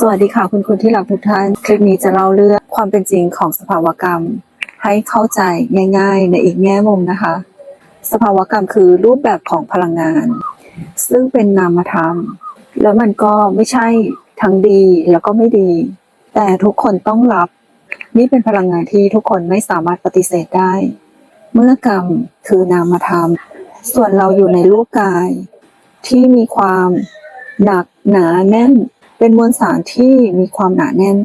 สวัสดีค่ะคุณคุณที่รักทุกท่าน คลิปนี้จะเล่าเรื่องความเป็นจริงของสภาวกรรม ให้เข้าใจง่าย ๆ ในอีกแง่มุมนะคะ สภาวกรรมคือรูปแบบของพลังงาน ซึ่งเป็นนามธรรม แล้วมันก็ไม่ใช่ทั้งดีแล้วก็ไม่ดี แต่ทุกคนต้องรับ นี่เป็นพลังงานที่ทุกคนไม่สามารถปฏิเสธได้ เมื่อกรรมคือนามธรรม ส่วนเราอยู่ในรูปกาย ที่มีความหนักหนาแน่น เป็นมวลสารที่มีความหนาแน่น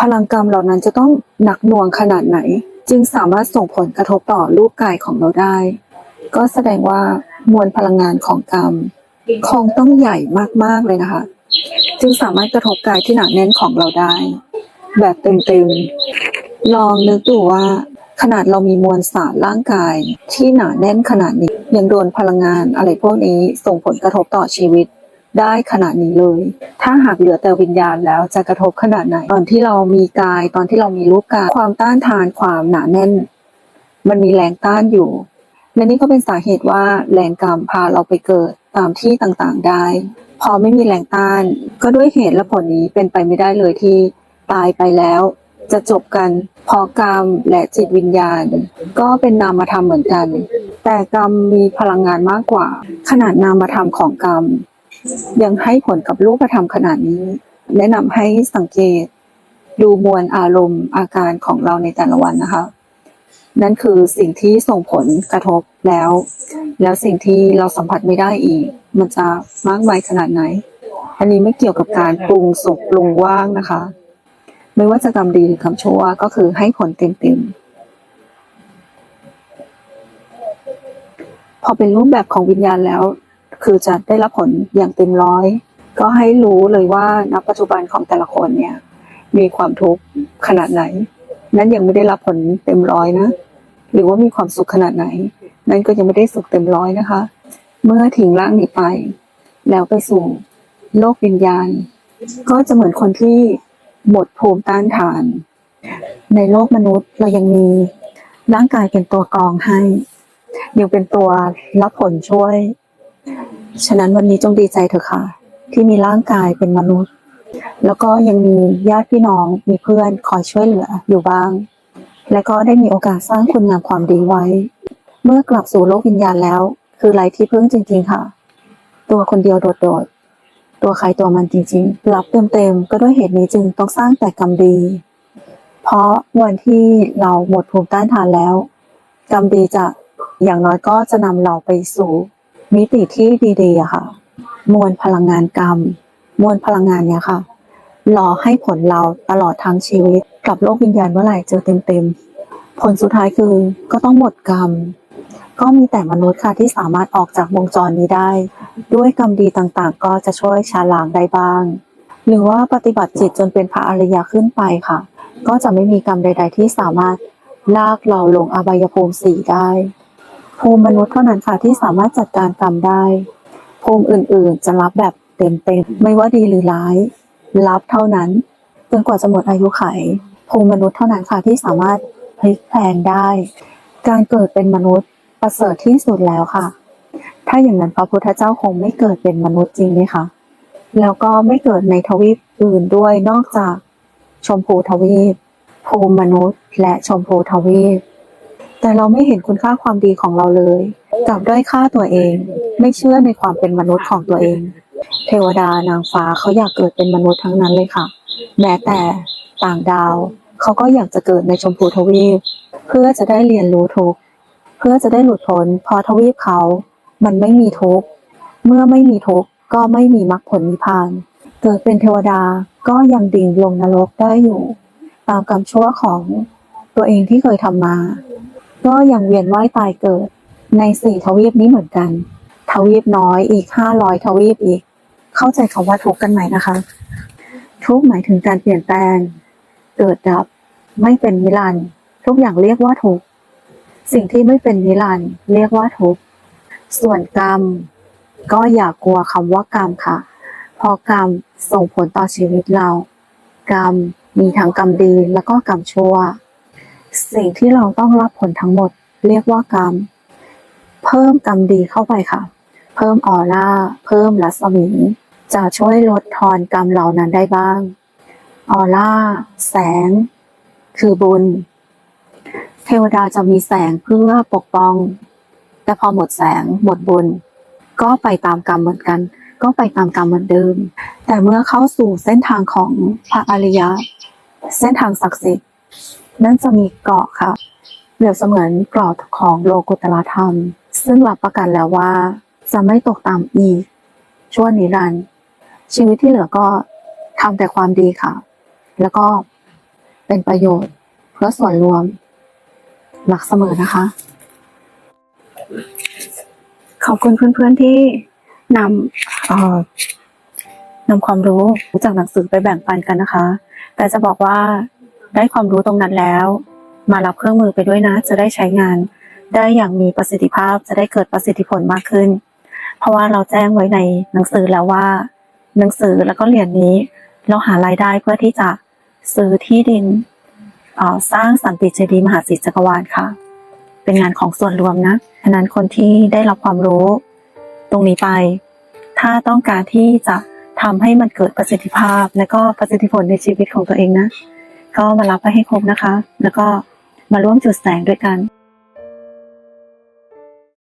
พลังกรรมเหล่านั้นจะต้องหนักหน่วงขนาดไหน จึงสามารถส่งผลกระทบต่อรูปกายของเราได้ ก็แสดงว่ามวลพลังงานของกรรมคงต้องใหญ่มากๆเลยนะคะ จึงสามารถกระทบกายที่หนาแน่นของเราได้ แบบเต็มๆลองนึกดูว่าขนาดเรามีมวลสารร่างกายที่หนาแน่นขนาดนี้ยังโดนพลังงานอะไรพวกนี้ส่งผลกระทบต่อชีวิต ได้ขนาดนี้เลย ถ้าหากเหลือแต่วิญญาณแล้วจะกระทบขนาดไหน ตอนที่เรามีกาย ตอนที่เรามีรูปกาย ความต้านทานความหนาแน่น มันมีแรงต้านอยู่ และนี่ก็เป็นสาเหตุว่าแรงกรรมพาเราไปเกิดตามที่ต่างๆได้ พอไม่มีแรงต้าน ก็ด้วยเหตุและผลนี้เป็นไปไม่ได้เลยที่ตายไปแล้ว จะจบกันพอกรรมและจิตวิญญาณ ก็เป็นนามธรรมเหมือนกัน แต่กรรมมีพลังงานมากกว่า ขนาดนามธรรมของกรรม ยังให้ผลกับรูปธรรมขนาดนี้ แนะนำให้สังเกต ดูมวลอารมณ์อาการของเราในแต่ละวันนะคะ นั่นคือสิ่งที่ส่งผลกระทบแล้ว แล้วสิ่งที่เราสัมผัสไม่ได้อีก มันจะมากมายขนาดไหน อันนี้ไม่เกี่ยวกับการปรุงสุกปรุงว่างนะคะ ไม่ว่าจะกรรมดีหรือกรรมชั่วก็คือให้ผลเต็มๆพอเป็นรูปแบบของวิญญาณแล้ว คือจะได้รับผลอย่างเต็มร้อย ก็ให้รู้เลยว่าณปัจจุบันของแต่ละคนเนี่ยมีความทุกข์ขนาดไหน นั้นยังไม่ได้รับผลเต็มร้อยนะ หรือว่ามีความสุขขนาดไหน นั้นก็ยังไม่ได้สุขเต็มร้อยนะคะ เมื่อทิ้งร่างนี้ไป แล้วไปสู่โลกวิญญาณ ก็จะเหมือนคนที่หมดภูมิต้านทาน ในโลกมนุษย์เรายังมีร่างกายเป็นตัวกรองให้ ยังเป็นตัวรับผลช่วย ฉะนั้นวันนี้จงดีใจเถอะค่ะ ที่มีร่างกายเป็นมนุษย์ แล้วก็ยังมีญาติพี่น้องมีเพื่อนคอยช่วยเหลืออยู่บ้าง และก็ได้มีโอกาสสร้างคุณงามความดีไว้ เมื่อกลับสู่โลกวิญญาณแล้ว คือไรที่พึ่งจริง ๆ ค่ะ ตัวคนเดียวโดดๆตัวใครตัวมันจริงๆรับเต็มๆก็ด้วยเหตุนี้จึงต้องสร้างแต่กรรมดี เพราะวันที่เราหมดภูมิต้านทานแล้วกรรมดีจะอย่างน้อยก็จะนำเราไปสู่ มิติที่ดีๆอะค่ะ มวลพลังงานกรรม มวลพลังงานเนี่ยค่ะรอให้ผลเราตลอดทั้งชีวิตกับโลกวิญญาณเมื่อไหร่เจอเต็มๆ ผลสุดท้ายคือก็ต้องหมดกรรม ก็มีแต่มนุษย์ค่ะที่สามารถออกจากวงจรนี้ได้ ด้วยกรรมดีต่างๆ ก็จะช่วยชาล้างได้บ้าง หรือว่าปฏิบัติจิตจนเป็นพระอริยขึ้นไปค่ะ ก็จะไม่มีกรรมใด ๆ ที่สามารถลากเราลงอบายภูมิสีได้ ภูมิมนุษย์เท่านั้นค่ะที่สามารถจัดการกรรมได้ ภูมิอื่นๆ จะรับแบบเต็มๆ ไม่ว่าดีหรือร้าย รับเท่านั้นจนกว่าจะหมดอายุไข ภูมิมนุษย์เท่านั้นค่ะที่สามารถพลิกแพลงได้ การเกิดเป็นมนุษย์ประเสริฐที่สุดแล้วค่ะ ถ้าอย่างนั้นพระพุทธเจ้าคงไม่เกิดเป็นมนุษย์จริงไหมคะ แล้วก็ไม่เกิดในทวีปอื่นด้วยนอกจากชมพูทวีป ภูมิมนุษย์ และชมพูทวีป แต่เราไม่เห็นคุณค่าความดีของเราเลยกลับด้อยค่าตัวเอง ไม่เชื่อในความเป็นมนุษย์ของตัวเอง เทวดานางฟ้าเขาอยากเกิดเป็นมนุษย์ทั้งนั้นเลยค่ะ แม้แต่ต่างดาวเขาก็อยากจะเกิดในชมพูทวีป เพื่อจะได้เรียนรู้ทุกเพื่อจะได้หลุดพ้นเพอทวีปเขา มันไม่มีทุกเมื่อไม่มีทุกก็ไม่มีมรรคผลนิพพาน เกิดเป็นเทวดาก็ยังดิ่งลงนรกได้อยู่ ตามกรรมชั่วของตัวเองที่เคยทำมา ก็ยังเวียนว่ายตายเกิด ในสี่ทวีปนี้เหมือนกัน ทวีปน้อยอีกห้าร้อยทวีปอีก เข้าใจคำว่าทุกข์กันไหมนะคะ ทุกข์หมายถึงการเปลี่ยนแปลง เกิดดับ ไม่เป็นนิรันดร์ทุกอย่างเรียกว่าทุกข์สิ่งที่ไม่เป็นนิรันดร์เรียกว่าทุกข์ส่วนกรรม ก็อย่ากลัวคำว่ากรรมค่ะเพราะกรรมส่งผลต่อชีวิตเรา กรรมมีทั้งกรรมดีแล้วก็กรรมชั่ว สิ่งที่เราต้องรับผลทั้งหมด เรียกว่ากรรม เพิ่มกรรมดีเข้าไปค่ะ เพิ่มออร่า เพิ่มรัศมี จะช่วยลดทอนกรรมเหล่านั้นได้บ้าง ออร่า แสง คือบุญ เทวดาจะมีแสงเพื่อปกป้อง แต่พอหมดแสงหมดบุญ ก็ไปตามกรรมเหมือนกัน ก็ไปตามกรรมเหมือนเดิม แต่เมื่อเข้าสู่เส้นทางของพระอริยะ เส้นทางศักดิ์สิทธิ์ นั่นจะมีเกราะค่ะเปรียบเสมือนเกราะของโลกุตละธรรม ซึ่งรับประกันแล้วว่า จะไม่ตกต่ำอีก ชั่วนิรันดร์ชีวิตที่เหลือก็ทำแต่ความดีค่ะ แล้วก็เป็นประโยชน์เพื่อส่วนรวม หลักเสมอนะคะ ขอบคุณเพื่อนๆที่นำนำความรู้จากหนังสือไปแบ่งปันกันนะคะ แต่จะบอกว่า ได้ความรู้ตรงนั้นแล้ว มารับเครื่องมือไปด้วยนะ จะได้ใช้งาน ได้อย่างมีประสิทธิภาพจะได้เกิดประสิทธิผลมากขึ้น เพราะว่าเราแจ้งไว้ในหนังสือแล้วว่า หนังสือแล้วก็เหรียญนี้ เราหารายได้เพื่อที่จะซื้อที่ดินสร้างสันติเจดีย์มหาสิจักรวาลค่ะ เป็นงานของส่วนรวมนะฉะนั้นคนที่ได้รับความรู้ตรงนี้ไป ถ้าต้องการที่จะทำให้มันเกิดประสิทธิภาพและก็ประสิทธิผลในชีวิตของตัวเองนะ ก็มารับไปให้ครบนะคะ แล้วก็มาร่วมจุดแสงด้วยกัน